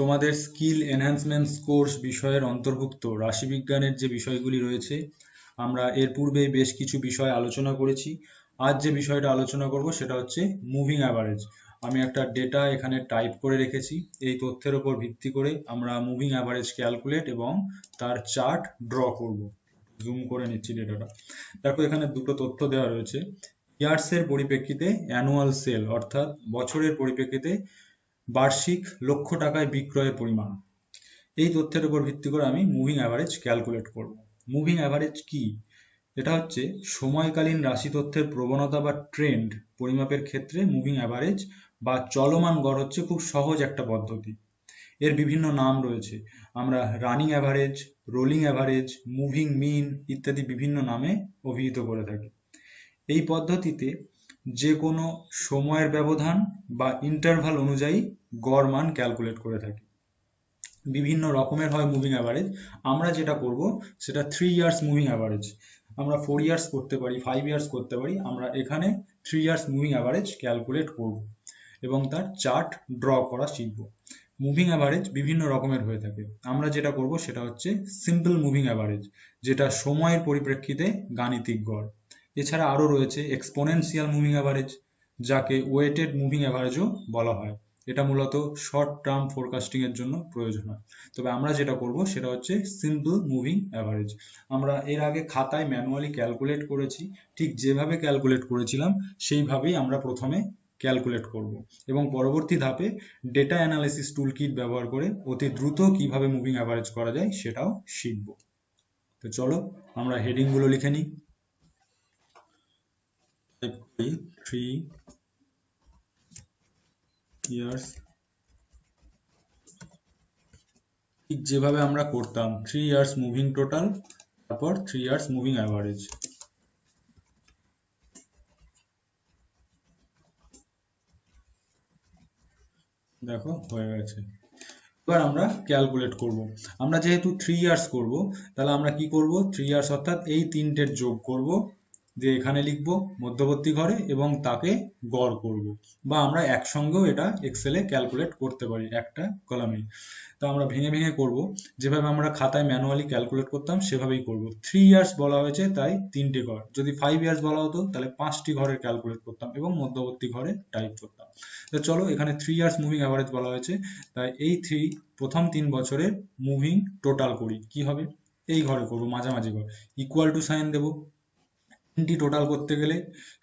তোমাদের skill enhancement course বিষয়ের অন্তর্ভুক্ত রাশিবিজ্ঞানের যে বিষয়গুলি রয়েছে, আমরা এর পূর্বে বেশ কিছু বিষয় আলোচনা করেছি। আজ যে বিষয়টা আলোচনা করব সেটা হচ্ছে মুভিং অ্যাভারেজ আমি একটা ডেটা এখানে টাইপ করে রেখেছি। এই তথ্যের উপর ভিত্তি করে আমরা মুভিং অ্যাভারেজ ক্যালকুলেট এবং তার চার্ট ড্র করব। জুম করে নিচ্ছি ডেটাটা দেখো, এখানে দুটো তথ্য দেওয়া রয়েছে। ইয়ার্সের পরিপ্রেক্ষিতে অ্যানুয়াল সেল অর্থাৎ বছরের পরিপ্রেক্ষিতে বার্ষিক লক্ষ টাকায় বিক্রয়ের পরিমাণ। এই তথ্যের উপর ভিত্তি করে আমি মুভিং অ্যাভারেজ ক্যালকুলেট করব। মুভিং অ্যাভারেজ কি? এটা হচ্ছে সময়কালীন রাশি তথ্যের প্রবণতা বা ট্রেন্ড পরিমাপের ক্ষেত্রে মুভিং অ্যাভারেজ বা চলমান গড় হচ্ছে খুব সহজ একটা পদ্ধতি। এর বিভিন্ন নাম রয়েছে। আমরা running average rolling average moving mean ইত্যাদি বিভিন্ন নামে অভিহিত করে থাকি। এই পদ্ধতিতে যে কোনো সময়ের ব্যবধান বা ইন্টারভাল অনুযায়ী গড় মান ক্যালকুলেট করে থাকি। বিভিন্ন রকমের হয় মুভিং অ্যাভারেজ আমরা যেটা করব, সেটা থ্রি ইয়ার্স মুভিং অ্যাভারেজ আমরা ফোর ইয়ার্স করতে পারি ফাইভ ইয়ার্স করতে পারি, আমরা এখানে three years moving average calculate করব এবং তার চার্ট ড্র করা শিখব। মুভিং অ্যাভারেজ বিভিন্ন রকমের হয়ে থাকে। আমরা যেটা করব, সেটা হচ্ছে সিম্পল মুভিং অ্যাভারেজ যেটা সময়ের পরিপ্রেক্ষিতে গাণিতিক গড়। এছাড়া আরও রয়েছে এক্সপোনেনশিয়াল মুভিং অ্যাভারেজ যাকে ওয়েটেড মুভিং অ্যাভারেজও বলা হয়। এটা মূলত শর্ট টার্ম ফোরকাস্টিং এর জন্য প্রয়োজন হয়। তবে আমরা যেটা করব, সেটা হচ্ছে সিম্পল মুভিং অ্যাভারেজ আমরা এর আগে খাতায় ম্যানুয়ালি ক্যালকুলেট করেছি, ঠিক যেভাবে ক্যালকুলেট করেছিলাম, সেইভাবেই আমরা প্রথমে ক্যালকুলেট করব। এবং পরবর্তী ধাপে ডেটা অ্যানালিসিস টুল কিট ব্যবহার করে অতি দ্রুত কীভাবে মুভিং অ্যাভারেজ করা যায়, সেটাও শিখব। তো চলো, আমরা হেডিংগুলো লিখে নিই। থ্রি ইয়ার্স ঠিক যেভাবে আমরা করতাম থ্রি ইয়ার্স মুভিং টোটাল তারপর থ্রি ইয়ার্স মুভিং অ্যাভারেজ দেখো, হয়ে গেছে। এবার আমরা ক্যালকুলেট করব। আমরা যেহেতু থ্রি ইয়ার্স করব, তাহলে আমরা কি করব? থ্রি ইয়ার্স অর্থাৎ এই তিনটের যোগ করব। দিয়ে এখানে লিখব মধ্যবর্তী ঘরে এবং তাকে গড় করব। বা আমরা একসঙ্গেও এটা এক্সেলে ক্যালকুলেট করতে পারি একটা কলামে তো আমরা ভেঙে ভেঙে করব। যেভাবে আমরা খাতায় ম্যানুয়ালি ক্যালকুলেট করতাম, সেভাবেই করব। থ্রি ইয়ার্স বলা হয়েছে, তাই তিনটে ঘর। যদি ফাইভ ইয়ার্স বলা হতো, তাহলে পাঁচটি ঘরের ক্যালকুলেট করতাম এবং মধ্যবর্তী ঘরে টাইপ করতাম। তো চলো, এখানে থ্রি ইয়ার্স মুভিং অ্যাভারেজ বলা হয়েছে। তাই এই থ্রি প্রথম তিন বছরের মুভিং টোটাল করি। কি হবে? এই ঘরে করব, মাঝামাঝি ঘর। ইকুয়াল টু সাইন দেবো। তিনটি টোটাল করতে গেলে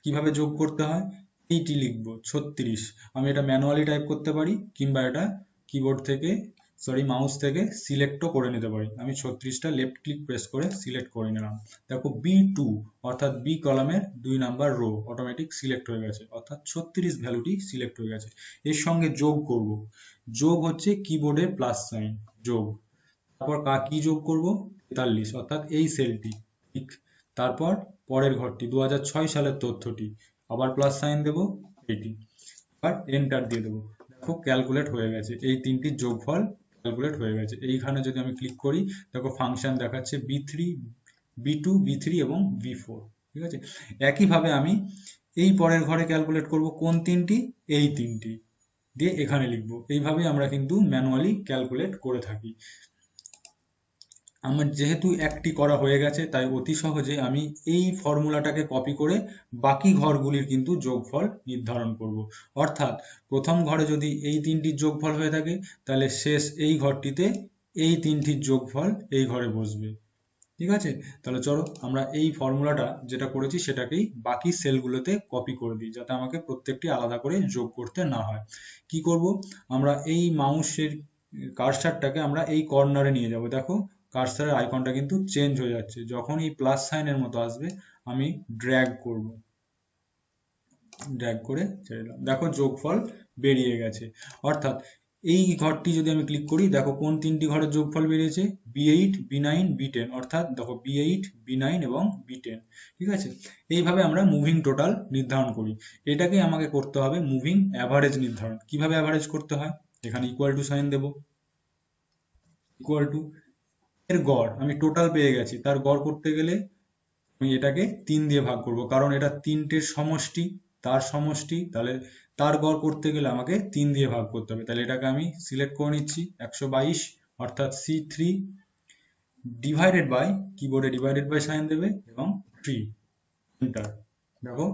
কীভাবে যোগ করতে হয়? এইটি লিখব, ছত্রিশ। আমি এটা ম্যানুয়ালি টাইপ করতে পারি, কিংবা এটা কিবোর্ড থেকে সরি মাউস থেকে সিলেক্টও করে নিতে পারি। আমি ছত্রিশটা লেফট ক্লিক প্রেস করে সিলেক্ট করে নিলাম। দেখো বি টু অর্থাৎ বি কলামের দুই নাম্বার রো অটোমেটিক সিলেক্ট হয়ে গেছে। অর্থাৎ ছত্রিশ ভ্যালুটি সিলেক্ট হয়ে গেছে। এর সঙ্গে যোগ করব। যোগ হচ্ছে কিবোর্ডে প্লাস সাইন যোগ। তারপর কা কি যোগ করব? তেতাল্লিশ, অর্থাৎ এই সেলটি ঠিক। তারপর পরের ঘরটি দু হাজার ছয় সালের তথ্যটি। আবার প্লাস সাইন দেবো এটি আবার এন্টার দিয়ে দেবো। দেখো ক্যালকুলেট হয়ে গেছে। এই তিনটির যোগফল ক্যালকুলেট হয়ে গেছে। এইখানে যদি আমি ক্লিক করি, দেখো ফাংশন দেখাচ্ছে B three B two B three এবং বি ফোর ঠিক আছে? একইভাবে আমি এই পরের ঘরে ক্যালকুলেট করব কোন তিনটি? এই তিনটি। দিয়ে এখানে লিখব। এইভাবে আমরা কিন্তু ম্যানুয়ালি ক্যালকুলেট করে থাকি। আমার যেহেতু একটি করা হয়ে গেছে, তাই অতি সহজে আমি এই ফর্মুলাটাকে কপি করে বাকি ঘরগুলির কিন্তু যোগফল নির্ধারণ করব। অর্থাৎ প্রথম ঘরে যদি এই তিনটির যোগফল হয়ে থাকে, তাহলে শেষ এই ঘরটিতে এই তিনটির যোগফল এই ঘরে বসবে। ঠিক আছে? তাহলে চলো আমরা এই ফর্মুলাটা যেটা করেছি, সেটাকেই বাকি সেলগুলোতে কপি করে দিই, যাতে আমাকে প্রত্যেকটি আলাদা করে যোগ করতে না হয়। কি করব? আমরা এই মাউসের কার্সারটাকে আমরা এই কর্নারে নিয়ে যাব। দেখো কার্সারের আইকনটা কিন্তু চেঞ্জ হয়ে যাচ্ছে। যখন এই প্লাস সাইনের মতো আসবে, আমি ড্র্যাগ করব। ড্র্যাগ করে ছেড়ে দিলাম। দেখো যোগফল বেরিয়ে গেছে। অর্থাৎ এই ঘরটি যদি আমি ক্লিক করি, দেখো কোন তিনটি ঘরের যোগফল বেরিয়েছে? B eight B nine B ten অর্থাৎ দেখো বি এইট বি নাইন এবং বি টেন ঠিক আছে? এইভাবে আমরা মুভিং টোটাল নির্ধারণ করি। এটাকে আমাকে করতে হবে মুভিং অ্যাভারেজ নির্ধারণ। কীভাবে অ্যাভারেজ করতে হয়? এখানে ইকুয়াল টু সাইন দেবো। ইকুয়াল টু এর গড়, আমি টোটাল পেয়ে গেছি। তার গড় করতে গেলে আমি এটাকে তিন দিয়ে ভাগ করব। কারণ এটা তিনটের সমষ্টি, তার সমষ্টি, তাহলে তার গড় করতে গেলে আমাকে তিন দিয়ে ভাগ করতে হবে। তাহলে এটাকে আমি সিলেক্ট করে নিচ্ছি, একশো বাইশ, অর্থাৎ সি থ্রি ডিভাইডেড বাই কিবোর্ডে ডিভাইডেড বাই সাইন দেবে এবং থ্রি এন্টার দেখো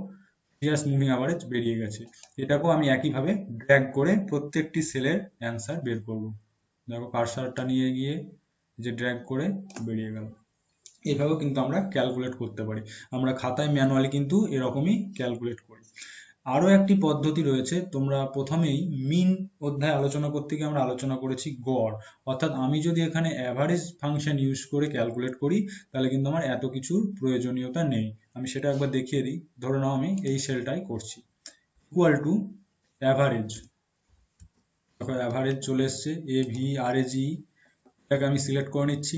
ইয়ার্স মুভিং অ্যাভারেজ বেরিয়ে গেছে। এটাকেও আমি একইভাবে ড্র্যাগ করে প্রত্যেকটি সেলের অ্যান্সার বের করব। দেখো কারসারটা নিয়ে গিয়ে যে ড্র্যাগ করে বেরিয়ে গেল। এভাবেও কিন্তু আমরা ক্যালকুলেট করতে পারি। আমরা খাতায় ম্যানুয়ালি কিন্তু এরকমই ক্যালকুলেট করি। আরও একটি পদ্ধতি রয়েছে, তোমরা প্রথমেই মিন অধ্যায় আলোচনা করতে গিয়ে আমরা আলোচনা করেছি গড়। অর্থাৎ আমি যদি এখানে অ্যাভারেজ ফাংশন ইউজ করে ক্যালকুলেট করি, তাহলে কিন্তু আমার এত কিছুর প্রয়োজনীয়তা নেই। আমি সেটা একবার দেখিয়ে দিই। ধরে নাও আমি এই সেলটাই করছি। ইকুয়াল টু অ্যাভারেজ অ্যাভারেজ চলে এসছে। এ ভি আর এ জি এটাকে আমি সিলেক্ট করে নিচ্ছি।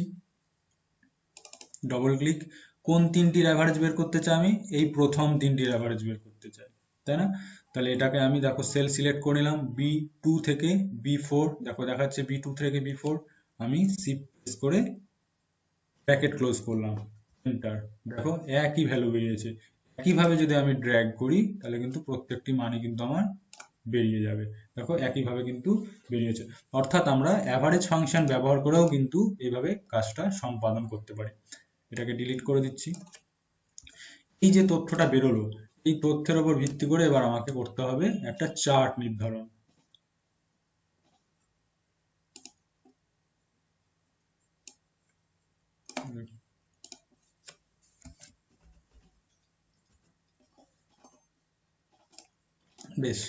ডবল ক্লিক কোন তিনটির অ্যাভারেজ বের করতে চাই আমি? এই প্রথম তিনটির অ্যাভারেজ বের করতে চাই, তাই না? তাহলে এটাকে আমি দেখো সেল সিলেক্ট করে নিলাম। বি টু থেকে বি ফোর দেখো দেখাচ্ছে বি টু থেকে বি ফোর আমি সি প্রেস করে ব্র্যাকেট ক্লোজ করলাম। এন্টার দেখো একই ভ্যালু বেরিয়েছে। একইভাবে যদি আমি ড্র্যাগ করি, তাহলে কিন্তু প্রত্যেকটি মানে কিন্তু আমার বেরিয়ে যাবে। দেখো, একইভাবে কিন্তু বেরিয়েছে। অর্থাৎ আমরা অ্যাভারেজ ফাংশন ব্যবহার করেও কিন্তু এইভাবে কাজটা সম্পাদন করতে পারি। এটাকে ডিলিট করে দিচ্ছি। এই যে তথ্যটা বেরোলো, এই তথ্যের উপর ভিত্তি করে এবার আমাকে করতে হবে একটা চার্ট নির্ধারণ। বেশ।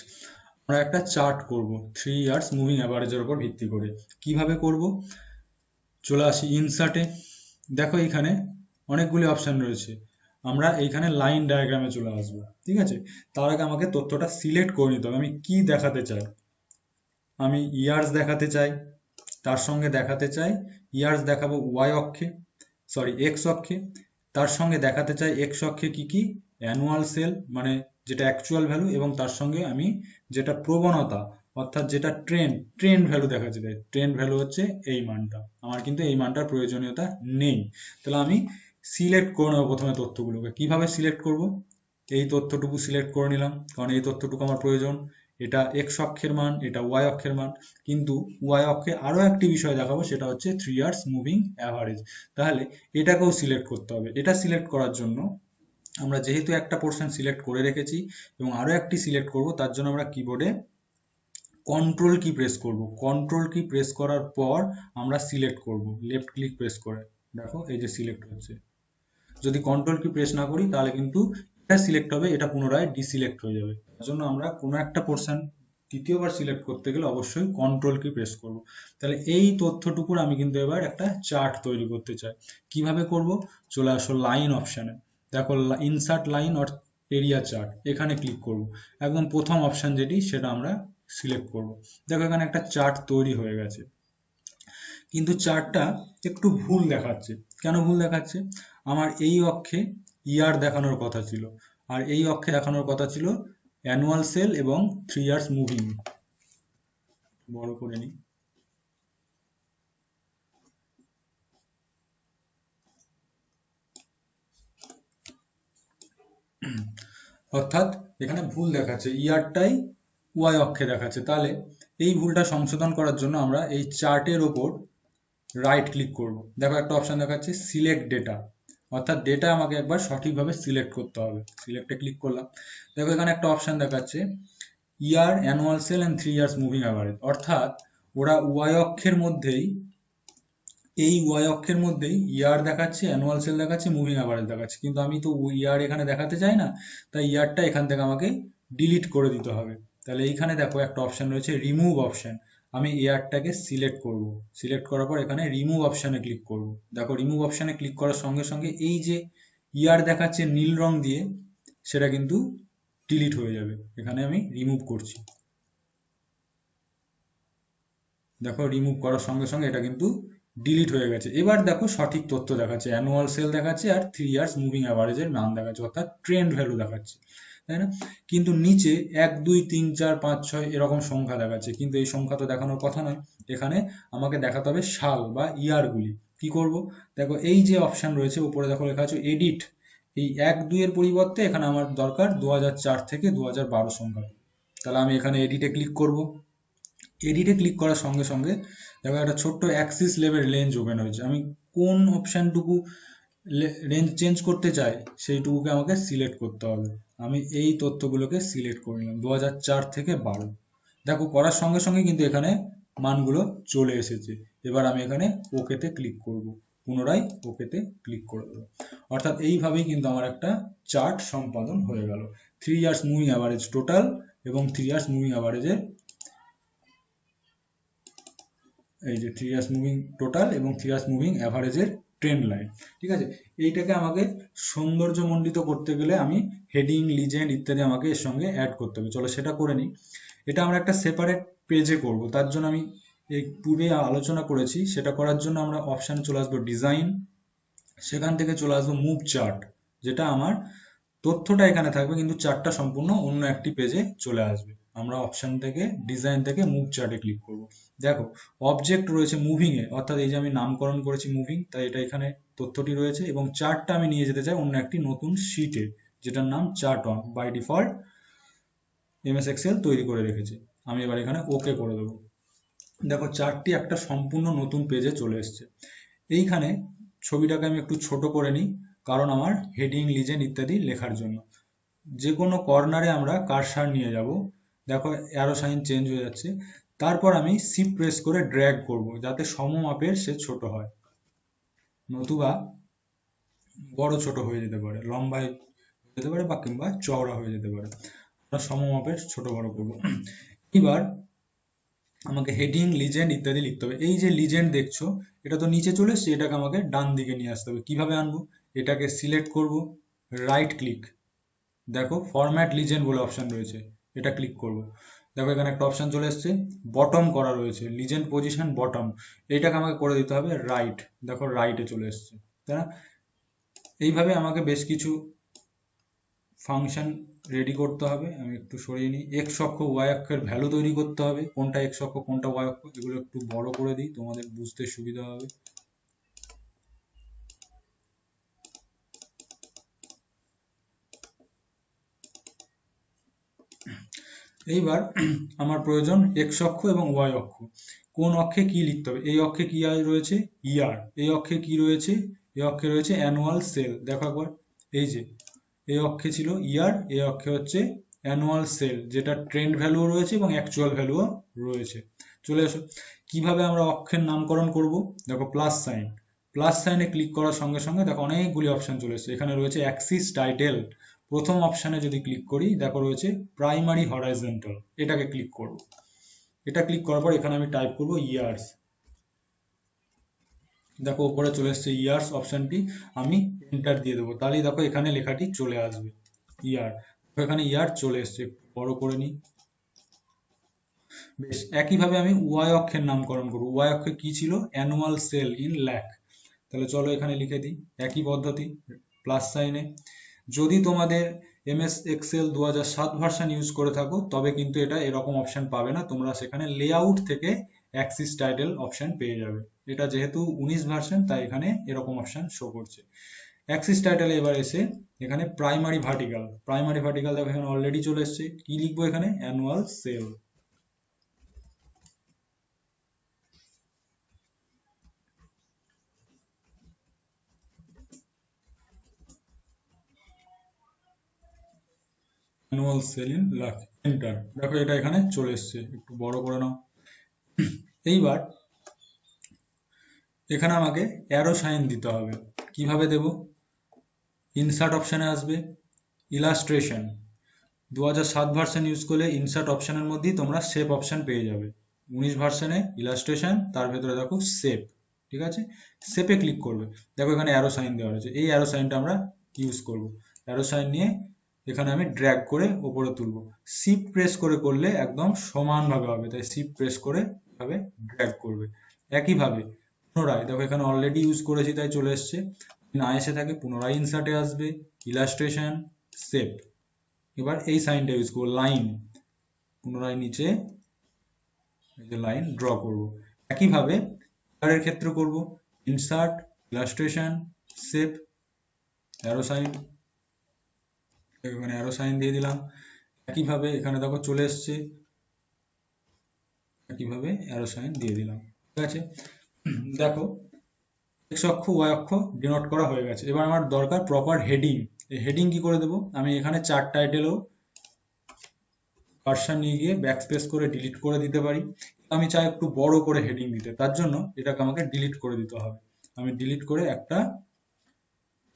আমরা একটা চার্ট করব। থ্রি ইয়ার্স মুভিং অ্যাভারেজের উপর ভিত্তি করে। কীভাবে করব? চলে আসি ইনসার্টে দেখো এখানে অনেকগুলি অপশান রয়েছে। আমরা এইখানে লাইন ডায়াগ্রামে চলে আসব। ঠিক আছে? তার আগে আমাকে তথ্যটা সিলেক্ট করে নিতে হবে। আমি কি দেখাতে চাই? আমি ইয়ার্স দেখাতে চাই। তার সঙ্গে দেখাতে চাই। ইয়ার্স দেখাবো ওয়াই অক্ষে। সরি এক্স অক্ষে। তার সঙ্গে দেখাতে চাই এক্স অক্ষে কি কি? অ্যানুয়াল সেল মানে যেটা অ্যাকচুয়াল ভ্যালু এবং তার সঙ্গে আমি যেটা প্রবণতা, অর্থাৎ যেটা ট্রেন্ড ট্রেন্ড ভ্যালু দেখা যাবে। ট্রেন্ড ভ্যালু হচ্ছে এই মানটা। আমার কিন্তু এই মানটার প্রয়োজনীয়তা নেই। তাহলে আমি সিলেক্ট করে নেব প্রথমে তথ্যগুলোকে। কীভাবে সিলেক্ট করব? এই তথ্যটুকু সিলেক্ট করে নিলাম। কারণ এই তথ্যটুকু আমার প্রয়োজন। এটা এক্স অক্ষের মান, এটা ওয়াই অক্ষের মান। কিন্তু ওয়াই অক্ষে আরও একটি বিষয় দেখাবো, সেটা হচ্ছে থ্রি ইয়ার্স মুভিং অ্যাভারেজ তাহলে এটাকেও সিলেক্ট করতে হবে। এটা সিলেক্ট করার জন্য আমরা যেহেতু একটা পোর্শন সিলেক্ট করে রেখেছি এবং আরও একটি সিলেক্ট করব, তার জন্য আমরা কিবোর্ডে কন্ট্রোল কি প্রেস করব। কন্ট্রোল কি প্রেস করার পর আমরা সিলেক্ট করব। লেফট ক্লিক প্রেস করে। দেখো, এই যে সিলেক্ট হচ্ছে। যদি কন্ট্রোল কি প্রেস না করি, তাহলে কিন্তু এটা সিলেক্ট হবে, এটা পুনরায় ডিসিলেক্ট হয়ে যাবে। তার জন্য আমরা কোনো একটা পোর্শন তৃতীয়বার সিলেক্ট করতে গেলে অবশ্যই কন্ট্রোল কি প্রেস করব। তাহলে এই তথ্যটুকুর আমি কিন্তু এবার একটা চার্ট তৈরি করতে চাই। কীভাবে করব? চলে আসো লাইন অপশানে দেখো insert line or area chart এখানে ক্লিক করব। একদম প্রথম অপশান যেটি, সেটা আমরা সিলেক্ট করব। দেখো, এখানে একটা চার্ট তৈরি হয়ে গেছে। কিন্তু চার্টটা একটু ভুল দেখাচ্ছে। কেন ভুল দেখাচ্ছে? আমার এই অক্ষে ইয়ার দেখানোর কথা ছিল। আর এই অক্ষে দেখানোর কথা ছিল অ্যানুয়াল সেল এবং থ্রি ইয়ার্স মুভিং বড় করে নিই। অর্থাৎ এখানে ভুল দেখাচ্ছে, ইয়ারটাই ওয়াই অক্ষে দেখাচ্ছে। তাহলে এই ভুলটা সংশোধন করার জন্য আমরা এই চার্টের ওপর রাইট ক্লিক করব। দেখো একটা অপশন দেখাচ্ছে সিলেক্ট ডেটা অর্থাৎ ডেটা আমাকে একবার সঠিকভাবে সিলেক্ট করতে হবে। সিলেক্টে ক্লিক করলাম। দেখো এখানে একটা অপশন দেখাচ্ছে year annual sale and three years moving average অর্থাৎ ওরা ওয়াই অক্ষের মধ্যেই এই ওয়াই অক্ষের মধ্যেই ইয়ার দেখাচ্ছে অ্যানুয়াল সেল দেখাচ্ছে মুভিং অ্যাভারেজ দেখাচ্ছে। কিন্তু আমি তো ইয়ার এখানে দেখাতে চাই না, তাই ইয়ারটা এখান থেকে আমাকে ডিলিট করে দিতে হবে। তাহলে এইখানে দেখো একটা অপশান রয়েছে রিমুভ অপশান আমি এয়ারটাকে সিলেক্ট করব। সিলেক্ট করার পর এখানে রিমুভ অপশানে ক্লিক করব। দেখো রিমুভ অপশানে ক্লিক করার সঙ্গে সঙ্গে এই যে ইয়ার দেখাচ্ছে নীল রং দিয়ে, সেটা কিন্তু ডিলিট হয়ে যাবে। এখানে আমি রিমুভ করছি। দেখো রিমুভ করার সঙ্গে সঙ্গে এটা কিন্তু ডিলিট হয়ে গেছে। এবার দেখো সঠিক তথ্য দেখাচ্ছে। অ্যানুয়াল সেল দেখাচ্ছে আর থ্রি ইয়ার্স মুভিং অ্যাভারেজের মান দেখাচ্ছে, অর্থাৎ ট্রেন্ড ভ্যালু দেখাচ্ছে। তাই না? কিন্তু নিচে এক, দুই, তিন, চার, পাঁচ, ছয় এরকম সংখ্যা দেখাচ্ছে। কিন্তু এই সংখ্যা তো দেখানোর কথা নয়। এখানে আমাকে দেখাতে হবে সাল বা ইয়ারগুলি কি করব? দেখো এই যে অপশান রয়েছে, উপরে দেখো লেখা আছে এডিট এই এক দুইয়ের পরিবর্তে এখানে আমার দরকার দু হাজার চার থেকে দু হাজার বারো সংখ্যা। তাহলে আমি এখানে এডিটে ক্লিক করব। এডিটে ক্লিক করার সঙ্গে সঙ্গে দেখো, একটা ছোট্ট অ্যাক্সিস লেভেল রেঞ্জ ওপেন হয়েছে। আমি কোন অপশানটুকু রেঞ্জ চেঞ্জ করতে চাই, সেইটুকুকে আমাকে সিলেক্ট করতে হবে। আমি এই তথ্যগুলোকে সিলেক্ট করে নিলাম দু থেকে বারো। দেখো, করার সঙ্গে সঙ্গে কিন্তু এখানে মানগুলো চলে এসেছে। এবার আমি এখানে ওকেতে ক্লিক করব। পুনরায় ওকেতে ক্লিক করে দেবো। অর্থাৎ এইভাবেই কিন্তু আমার একটা চার্ট সম্পাদন হয়ে গেল। Three years moving average total এবং থ্রি ইয়ার্স মুভিং অ্যাভারেজের এই যে থ্রি ইয়ার্স মুভিং টোটাল এবং থ্রি ইয়ার্স মুভিং অ্যাভারেজের ট্রেন্ড লাইন ঠিক আছে? এইটাকে আমাকে সৌন্দর্যমণ্ডিত করতে গেলে আমি হেডিং লিজেন্ড ইত্যাদি আমাকে এর সঙ্গে অ্যাড করতে হবে। চলো সেটা করে নিই। এটা আমরা একটা সেপারেট পেজে করব। তার জন্য আমি এই পূর্বে আলোচনা করেছি। সেটা করার জন্য আমরা অপশানে চলে আসব ডিজাইন সেখান থেকে চলে আসব মুভ চার্ট যেটা আমার তথ্যটা এখানে থাকবে, কিন্তু চার্টটা সম্পূর্ণ অন্য একটি পেজে চলে আসবে। আমরা অপশান থেকে ডিজাইন থেকে মুভ চার্টে ক্লিক করব। দেখো অবজেক্ট রয়েছে মুভিং এ, অর্থাৎ এই যে আমি নামকরণ করেছি মুভিং তাই এটা এখানে তথ্যটি রয়েছে এবং চার্টটা আমি নিয়ে যেতে চাই অন্য একটি নতুন শিটে যেটার নাম chart one by default MS Excel তৈরি করে রেখেছে। আমি এবার এখানে ওকে করে দেবো। দেখো চার্টটি একটা সম্পূর্ণ নতুন পেজে চলে এসছে। এইখানে ছবিটাকে আমি একটু ছোট করে নিই, কারণ আমার হেডিং লিজেন্ড ইত্যাদি লেখার জন্য। যে কোনো কর্নারে আমরা কারসার নিয়ে যাব। দেখো অ্যারো সাইন চেঞ্জ হয়ে যাচ্ছে। তারপর আমি শিফট প্রেস করে ড্র্যাগ করব, যাতে সমমাপের সে ছোট হয়। নতুবা বড় ছোট হয়ে যেতে পারে, লম্বায় যেতে পারে বা কিংবা চওড়া হয়ে যেতে পারে। আমরা সমমাপের ছোট বড় করব। এবার আমাকে হেডিং লিজেন্ড ইত্যাদি লিখতে হবে। এই যে লিজেন্ড দেখছ, এটা তো নিচে চলে এসছে, এটাকে আমাকে ডান দিকে নিয়ে আসতে হবে। কীভাবে আনব? এটাকে সিলেক্ট করব রাইট ক্লিক দেখো ফরম্যাট লিজেন্ড বলে অপশন রয়েছে। এটা ক্লিক করব। দেখো এখানে একটা অপশান চলে এসছে বটম করা রয়েছে লিজেন্ড পজিশন বটম এইটাকে আমাকে করে দিতে হবে রাইট দেখো রাইটে চলে এসছে, তাই না? এইভাবে আমাকে বেশ কিছু ফাংশন রেডি করতে হবে। আমি একটু সরিয়ে নিই। এক্স অক্ষ ওয়াই অক্ষের ভ্যালু তৈরি করতে হবে। কোনটা এক্স অক্ষ, কোনটা ওয়াই অক্ষ, এগুলো একটু বড় করে দিই, তোমাদের বুঝতে সুবিধা হবে। এইবার আমার প্রয়োজন এক্স অক্ষ এবং ওয়াই অক্ষ। কোন অক্ষে কি লিখতে হবে? এই অক্ষে কি রয়েছে? ইয়ার এই অক্ষে কি রয়েছে? এই অক্ষে রয়েছে অ্যানুয়াল সেল দেখো একবার। এই যে, এই অক্ষে ছিল ইয়ার এই অক্ষে হচ্ছে অ্যানুয়াল সেল যেটা ট্রেন্ড ভ্যালুও রয়েছে এবং অ্যাকচুয়াল ভ্যালুও রয়েছে। চলে এসো কীভাবে আমরা অক্ষের নামকরণ করব? দেখো প্লাস সাইন প্লাস সাইনে ক্লিক করার সঙ্গে সঙ্গে দেখো অনেকগুলি অপশন চলে এসেছে। এখানে রয়েছে অ্যাক্সিস টাইটেল প্রথম অপশানে যদি ক্লিক করি, দেখো রয়েছে প্রাইমারি হরাইজেন্টাল এটাকে ক্লিক করব। এটা ক্লিক করার পর এখানে আমি টাইপ করব ইয়ার্স দেখো, উপরে চলে এসছে ইয়ার্স অপশনটি আমি এন্টার দিয়ে দেবো। তাহলেই দেখো, এখানে লেখাটি চলে আসবে ইয়ার এখানে ইয়ার চলে এসছে, বড় করে নিই। বেশ, একইভাবে আমি ওয়াই অক্ষের নামকরণ করব। ওয়াই অক্ষে কি ছিল? অ্যানুয়াল সেল ইন ল্যাক তাহলে চলো এখানে লিখে দিই, একই পদ্ধতি প্লাস সাইনে যদি তোমাদের এমএস এক্সেল দু সাত ভার্সান ইউজ করে থাকো, তবে কিন্তু এটা এরকম অপশন পাবে না। তোমরা সেখানে লেআউট থেকে অ্যাক্সিস টাইটেল অপশন পেয়ে যাবে। এটা যেহেতু উনিশ ভার্সন তাই এখানে এরকম অপশন শো করছে। অ্যাক্সিস টাইটেল এবার এসে এখানে প্রাইমারি ভার্টিক্যাল প্রাইমারি ভার্টিক্যাল দেখো এখানে অলরেডি চলে এসছে। কি লিখব এখানে? Annual sale annual sale in lakh enter দেখো এটা এখানে চলে এসছে, একটু বড় করে নাও। এইবার এখানে আমাকে অ্যারো সাইন দিতে হবে। কীভাবে দেব? ইনসার্ট অপশানে আসবে। ইলাস্ট্রেশন দু হাজার সাত ভার্সন ইউজ করলে ইনসার্ট অপশানের মধ্যেই তোমরা শেপ অপশান পেয়ে যাবে। উনিশ ভার্সনে ইলাস্ট্রেশন তার ভেতরে দেখো শেপ ঠিক আছে? শেপে ক্লিক করবে। দেখো এখানে অ্যারো সাইন দেওয়া রয়েছে। এই অ্যারো সাইনটা আমরা ইউজ করব। অ্যারো সাইন নিয়ে এখানে আমি ড্র্যাগ করে ওপরে তুলবো। শিফট প্রেস করে করলে একদম সমানভাবে হবে। তাই শিফট প্রেস করে এভাবে ড্র্যাগ করবে। একইভাবে পুনরায়, দেখো এখানে অলরেডি ইউজ করেছি, তাই চলে এসছে। না এসে থাকে, পুনরায় ইনসার্টে আসবে। ইলাস্ট্রেশন শেপ এবার এই সাইনটা ইউজ করব লাইন পুনরায় নিচে লাইন ড্র করব। একইভাবে এর ক্ষেত্রে করব insert illustration shape arrow sign এখানে অ্যারো সাইন দিয়ে দিলাম। একইভাবে এখানে দেখো চলে এসছে। একইভাবে অ্যারো সাইন দিয়ে দিলাম। ঠিক আছে? দেখো এক্স অক্ষ ওয়াই অক্ষ ডিনোট করা হয়ে গেছে। এবার আমার দরকার প্রপার হেডিং এই হেডিং কি করে দেবো? আমি এখানে চার টাইটেলও কার্সার নিয়ে গিয়ে ব্যাকস্পেস করে ডিলিট করে দিতে পারি। আমি চাই একটু বড় করে হেডিং দিতে। তার জন্য এটাকে আমাকে ডিলিট করে দিতে হবে। আমি ডিলিট করে একটা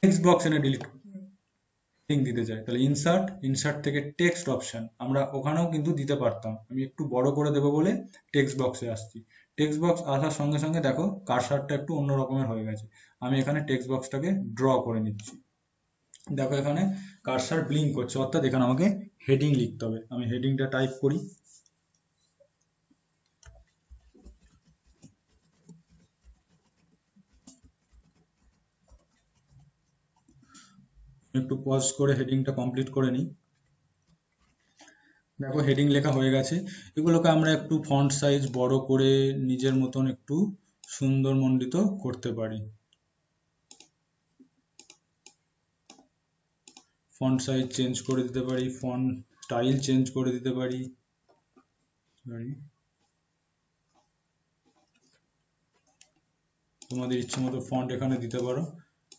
টেক্সট বক্স এনে ডিলিট হেডিং দিতে চাই। তাহলে ইনসার্ট ইনসার্ট থেকে টেক্সট অপশান আমরা ওখানেও কিন্তু দিতে পারতাম। আমি একটু বড় করে দেবো বলে টেক্সট বক্সে আসছি। টেক্সট বক্স আসার সঙ্গে সঙ্গে দেখো কারসারটা একটু অন্য রকমের হয়ে গেছে। আমি এখানে টেক্সট বক্সটাকে ড্র করে নিচ্ছি। দেখো এখানে কারসার ব্লিঙ্ক করছে, অর্থাৎ এখানে আমাকে হেডিং লিখতে হবে। আমি হেডিংটা টাইপ করি। একটু পজ করে হেডিংটা কমপ্লিট করে নিই। দেখো হেডিং লেখা হয়ে গেছে। এগুলোকে আমরা একটু ফন্ট সাইজ বড় করে নিজের মতন একটু সুন্দর মণ্ডিত করতে পারি। ফন্ট সাইজ চেঞ্জ করে দিতে পারি ফন্ট স্টাইল চেঞ্জ করে দিতে পারি. তোমাদের ইচ্ছে মতো ফন্ট এখানে দিতে পারো।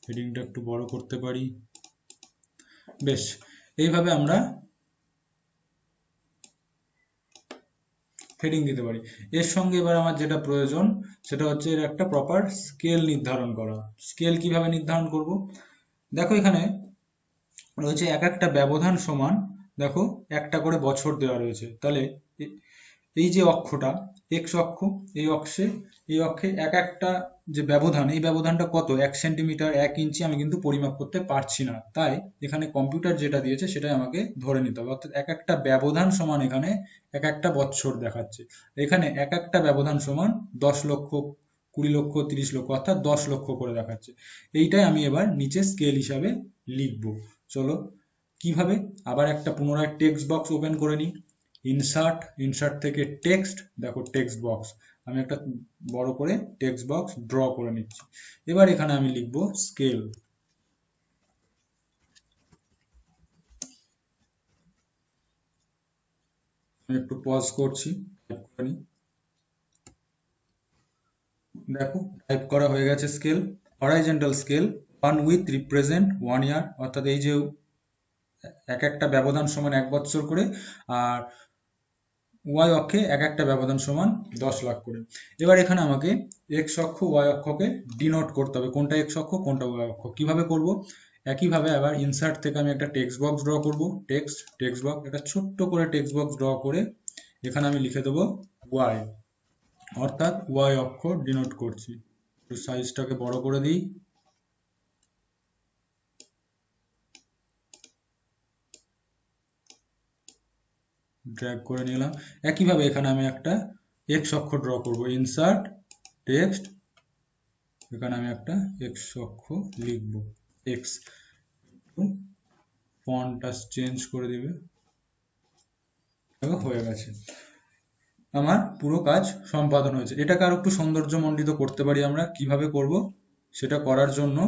হেডিংটা একটু বড় করতে পারি। বেশ, এইভাবে আমরা হেডিং দিতে পারি। এর সঙ্গে এবার আমার যেটা প্রয়োজন, সেটা হচ্ছে এর একটা প্রপার স্কেল নির্ধারণ করা। স্কেল কীভাবে নির্ধারণ করব? দেখো এখানে রয়েছে এক একটা ব্যবধান সমান, দেখো, একটা করে বছর দেওয়া রয়েছে। তাহলে এই যে অক্ষটা এক্স অক্ষ, এই অক্ষে এই অক্ষে এক একটা যে ব্যবধান, এই ব্যবধানটা কত? এক সেন্টিমিটার, এক ইঞ্চি আমি কিন্তু পরিমাপ করতে পারছি না। তাই এখানে কম্পিউটার যেটা দিয়েছে সেটাই আমাকে ধরে নিতে হবে। অর্থাৎ এক একটা ব্যবধান সমান এখানে এক একটা বছর দেখাচ্ছে। এখানে এক একটা ব্যবধান সমান দশ লক্ষ, কুড়ি লক্ষ, তিরিশ লক্ষ, অর্থাৎ দশ লক্ষ করে দেখাচ্ছে। এইটাই আমি এবার নিচে স্কেল হিসাবে লিখব। চলো, কীভাবে? আবার একটা পুনরায় টেক্সট বক্স ওপেন করে নিই। ইনসার্ট ইনসার্ট থেকে টেক্সট দেখো টেক্সট বক্স আমি একটা বড় করে টেক্সট বক্স ড্র করে নিচ্ছি। এবার এখানে আমি লিখব স্কেল একটু পজ করছি। দেখো টাইপ করা হয়ে গেছে scale horizontal scale one with represent one year অর্থাৎ এই যে এক একটা ব্যবধান সমান এক বছর করে, আর ওয়াই অক্ষে এক একটা ব্যবধান সমান দশ লাখ করে। এবার এখানে আমাকে এক্স অক্ষ ওয়াই অক্ষকে ডিনোট করতে হবে। কোনটা এক্স অক্ষ, কোনটা ওয়াই অক্ষ। কীভাবে করব? একইভাবে আবার ইনসার্ট থেকে আমি একটা টেক্সট বক্স ড্র করব। টেক্সট টেক্সট বক্স একটা ছোট্ট করে টেক্সট বক্স ড্র করে এখানে আমি লিখে দেবো ওয়াই অর্থাৎ ওয়াই অক্ষ ডিনোট করছি। সাইজটাকে বড় করে দিই। ড্র্যাগ করে নিলাম। একইভাবে এখানে আমি একটা এক্স অক্ষ ড্র করব। ইনসার্ট টেক্সট এখানে আমি একটা এক্স অক্ষ লিখব। এক্স ফন্টটা চেঞ্জ করে দিবে। হয়ে গেছে। আমার পুরো কাজ সম্পাদন হয়েছে। এটাকে আরও একটু সৌন্দর্যমণ্ডিত করতে পারি আমরা। কীভাবে করব? সেটা করার জন্য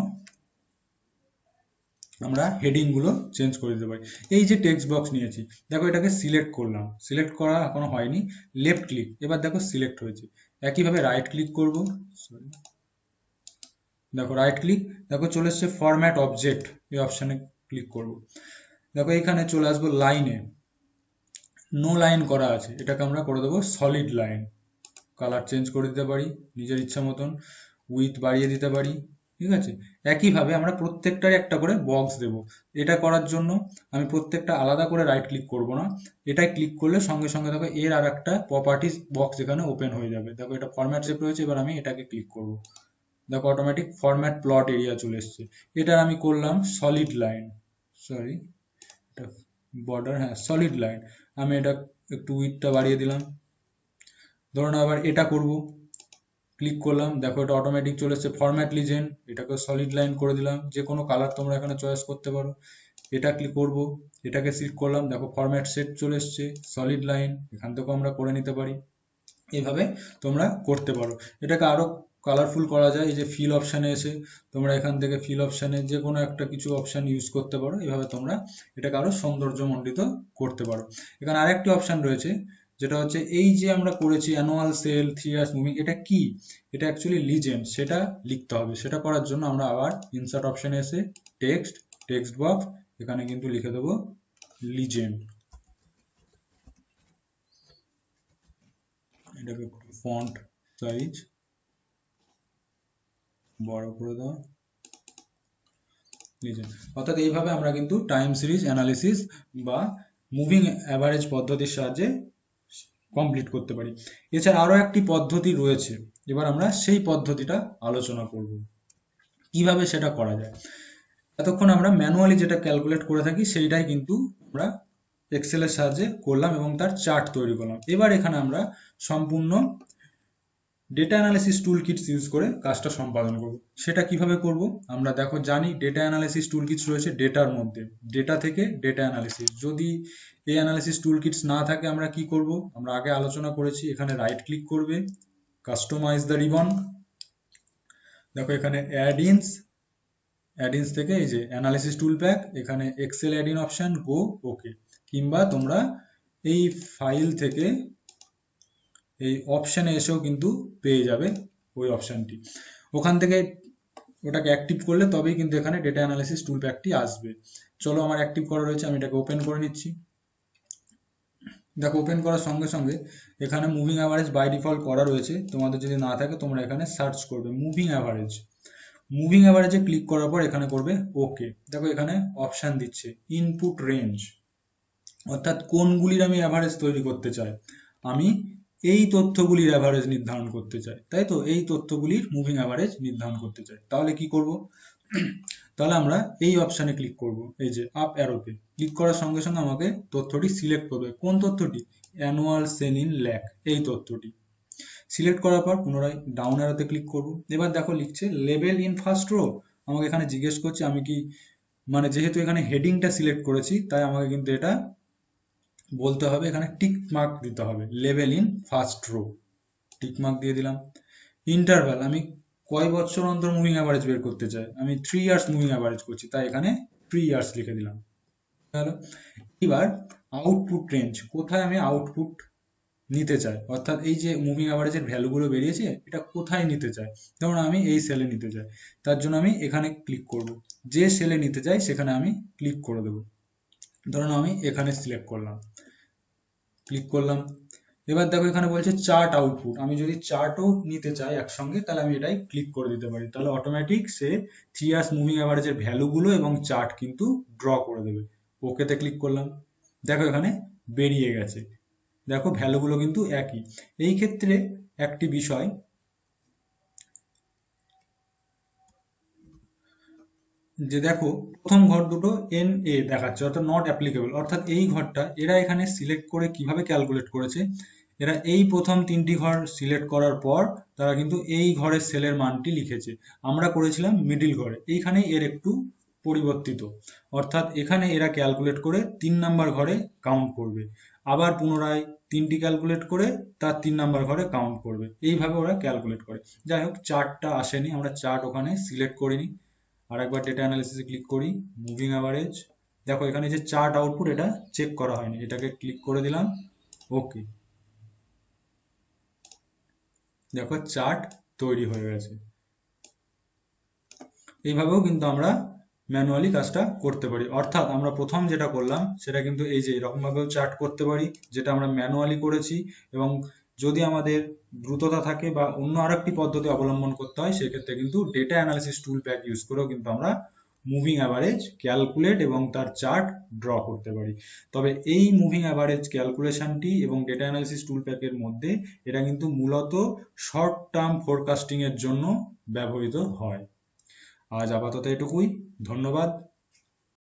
আমরা হেডিংগুলো চেঞ্জ করে দিতে পারি। এই যে টেক্সট বক্স নিয়েছি, দেখো এটাকে সিলেক্ট করলাম। সিলেক্ট করা এখনও হয়নি। লেফট ক্লিক এবার দেখো সিলেক্ট হয়েছে। একইভাবে রাইট ক্লিক করব। সরি দেখো রাইট ক্লিক দেখো চলে এসছে ফরম্যাট অবজেক্ট এই অপশানে ক্লিক করব। দেখো এখানে চলে আসব লাইনে নো লাইন করা আছে, এটাকে আমরা করে দেবো সলিড লাইন কালার চেঞ্জ করে দিতে পারি, নিজের ইচ্ছা মতন। উইথ বাড়িয়ে দিতে পারি। ঠিক আছে? একইভাবে আমরা প্রত্যেকটারই একটা করে বক্স দেব। এটা করার জন্য আমি প্রত্যেকটা আলাদা করে রাইট ক্লিক করব না। এটাই ক্লিক করলে সঙ্গে সঙ্গে দেখো এর আর একটা প্রপার্টিস বক্স এখানে ওপেন হয়ে যাবে। দেখো এটা ফরম্যাট শেপ রয়েছে এবার আমি এটাকে ক্লিক করব। দেখো অটোমেটিক ফরম্যাট প্লট এরিয়া চলে এসছে। এটার আমি করলাম সলিড লাইন সরি এটা বর্ডার হ্যাঁ সলিড লাইন আমি এটা একটু উইথটা বাড়িয়ে দিলাম। ধরুন আবার এটা করব। ক্লিক করলাম, দেখো এটা অটোমেটিক চলে এসছে ফরম্যাট লিজেন্ড এটাকে সলিড লাইন করে দিলাম, যে কোনো কালার তোমরা এখানে চয়েস করতে পারো। এটা ক্লিক করব, এটাকে সিলেক্ট করলাম, দেখো ফরম্যাট সেট চলে এসছে সলিড লাইন এখান থেকেও আমরা করে নিতে পারি। এইভাবে তোমরা করতে পারো। এটাকে আরও কালারফুল করা যায়, এই যে ফিল অপশানে এসে তোমরা এখান থেকে ফিল অপশানে যে কোনো একটা কিছু অপশান ইউজ করতে পারো, এভাবে তোমরা এটাকে আরও সৌন্দর্যমণ্ডিত করতে পারো। এখানে আরেকটি অপশান রয়েছে যেটা হচ্ছে এই যে আমরা করেছি annual sale three years moving এটা কি? এটা অ্যাকচুয়ালি লিজেন্ড সেটা লিখতে হবে। সেটা করার জন্য আমরা আবার ইনসার্ট অপশানে এসে টেক্সট টেক্সট বক্স এখানে কিন্তু লিখে দেবো লিজেন্ড এটাকে ফন্ট সাইজ বড় করে দাও। লিজেন্ড অর্থাৎ এইভাবে আমরা কিন্তু টাইম সিরিজ অ্যানালিসিস বা মুভিং অ্যাভারেজ পদ্ধতির সাহায্যে কমপ্লিট করতে পারি। এছাড়া আরও একটি পদ্ধতি রয়েছে, এবার আমরা সেই পদ্ধতিটা আলোচনা করব। কীভাবে সেটা করা যায়? এতক্ষণ আমরা ম্যানুয়ালি যেটা ক্যালকুলেট করে থাকি, সেইটাই কিন্তু আমরা এক্সেলের সাহায্যে করলাম এবং তার চার্ট তৈরি করলাম। এবার এখানে আমরা সম্পূর্ণ data analysis tool kits use করে কাজটা সম্পাদন করব। সেটা কীভাবে করব? আমরা দেখো, জানি ডেটা অ্যানালিসিস টুল কিটস রয়েছে ডেটার মধ্যে। ডেটা থেকে ডেটা অ্যানালিসিস যদি এই অ্যানালিসিস টুল কিটস না থাকে আমরা কি করব? আমরা আগে আলোচনা করেছি, এখানে রাইট ক্লিক করবে কাস্টমাইজ দ্য রিবন দেখো এখানে অ্যাড ইনস অ্যাড ইনস থেকে এই যে অ্যানালিসিস টুল প্যাক এখানে Excel add in option go okay কিংবা তোমরা এই ফাইল থেকে এই অপশানে এসেও কিন্তু পেয়ে যাবে ওই অপশানটি ওখান থেকে ওটাকে অ্যাক্টিভ করলে তবেই কিন্তু এখানে ডেটা অ্যানালিসিস টুল প্যাকটি আসবে। চলো আমার অ্যাক্টিভ করা রয়েছে, আমি এটাকে ওপেন করে নিচ্ছি। দেখো ওপেন করার সঙ্গে সঙ্গে এখানে মুভিং অ্যাভারেজ বাই ডিফল্ট করা রয়েছে। তোমাদের যদি না থাকে, তোমরা এখানে সার্চ করবে মুভিং অ্যাভারেজ মুভিং অ্যাভারেজে ক্লিক করার পর এখানে করবে ওকে দেখো, এখানে অপশান দিচ্ছে ইনপুট রেঞ্জ অর্থাৎ কোনগুলির আমি অ্যাভারেজ তৈরি করতে চাই? আমি এই তথ্যগুলির অ্যাভারেজ নির্ধারণ করতে চাই, তাই তো? এই তথ্যগুলির মুভিং অ্যাভারেজ নির্ধারণ করতে চাই। তাহলে কি করব? তাহলে আমরা এই অপশানে ক্লিক করব। এই যে আপ অ্যারোতে ক্লিক করার সঙ্গে সঙ্গে আমাকে তথ্যটি সিলেক্ট করবে। কোন তথ্যটি? অ্যানুয়াল সেল ইন ল্যাক এই তথ্যটি। সিলেক্ট করার পর পুনরায় ডাউন অ্যারোতে ক্লিক করব। এবার দেখো লিখছে লেভেল ইন ফার্স্ট রো আমাকে এখানে জিজ্ঞেস করছে, আমি কি মানে যেহেতু এখানে হেডিংটা সিলেক্ট করেছি, তাই আমাকে কিন্তু এটা বলতে হবে। এখানে টিক মার্ক দিতে হবে। Level in first row tick mark দিয়ে দিলাম। ইন্টারভ্যাল আমি কয় বছর অন্তর মুভিং অ্যাভারেজ বের করতে চাই আমি থ্রি ইয়ার্স মুভিং অ্যাভারেজ করছি, তাই এখানে থ্রি ইয়ার্স লিখে দিলাম। হ্যালো এবার আউটপুট রেঞ্জ কোথায় আমি আউটপুট নিতে চাই? অর্থাৎ এই যে মুভিং অ্যাভারেজের ভ্যালুগুলো বেরিয়েছে, এটা কোথায় নিতে চাই? ধরুন আমি এই সেলে নিতে চাই, তার জন্য আমি এখানে ক্লিক করব। যে সেলে নিতে চাই, সেখানে আমি ক্লিক করে দেবো। ধরুন আমি এখানে সিলেক্ট করলাম। ক্লিক করলাম এবার দেখো এখানে বলছে চার্ট আউটপুট আমি যদি চার্টও নিতে চাই একসঙ্গে, তাহলে আমি এটাই ক্লিক করে দিতে পারি। তাহলে অটোমেটিক সে থ্রি ইয়ার্স মুভিং অ্যাভারেজের ভ্যালুগুলো এবং চার্ট কিন্তু ড্র করে দেবে। ওকেতে ক্লিক করলাম। দেখো এখানে বেরিয়ে গেছে। দেখো ভ্যালুগুলো কিন্তু একই। এই ক্ষেত্রে একটি বিষয়, যে দেখো প্রথম ঘর দুটো এন এ দেখাচ্ছে, অর্থাৎ নট অ্যাপ্লিকেবল অর্থাৎ এই ঘরটা এরা এখানে সিলেক্ট করে কীভাবে ক্যালকুলেট করেছে? এরা এই প্রথম তিনটি ঘর সিলেক্ট করার পর তারা কিন্তু এই ঘরের সেলের মানটি লিখেছে। আমরা করেছিলাম মিডিল ঘরে। এইখানে এর একটু পরিবর্তিত। অর্থাৎ এখানে এরা ক্যালকুলেট করে তিন নাম্বার ঘরে কাউন্ট করবে। আবার পুনরায় তিনটি ক্যালকুলেট করে তার তিন নাম্বার ঘরে কাউন্ট করবে। এইভাবে ওরা ক্যালকুলেট করে। যাই হোক, চার্টটা আসেনি। আমরা চার্ট ওখানে সিলেক্ট করিনি। আর একবার ডেটা অ্যানালিসিসে ক্লিক করি। মুভিং অ্যাভারেজ দেখো, এখানে যে চার্ট আউটপুট এটা চেক করা হয়নি। এটাকে ক্লিক করে দিলাম। ওকে দেখো চার্ট তৈরি হয়ে গেছে। এইভাবেও কিন্তু আমরা ম্যানুয়ালি কাজটা করতে পারি। অর্থাৎ আমরা প্রথম যেটা করলাম, সেটা কিন্তু এই যে এরকম ভাবেও চার্ট করতে পারি, যেটা আমরা ম্যানুয়ালি করেছি এবং যদি আমাদের দ্রুততা থাকে বা অন্য আরেকটি পদ্ধতি অবলম্বন করতে হয়, সেক্ষেত্রে কিন্তু data analysis tool pack use করেও কিন্তু আমরা মুভিং অ্যাভারেজ ক্যালকুলেট এবং তার চার্ট ড্র করতে পারি। তবে এই মুভিং অ্যাভারেজ ক্যালকুলেশনটি এবং ডেটা অ্যানালিসিস টুল প্যাকের মধ্যে এটা কিন্তু মূলত শর্ট টার্ম ফোরকাস্টিং এর জন্য ব্যবহৃত হয়। আজ আপাতত এটুকুই। ধন্যবাদ।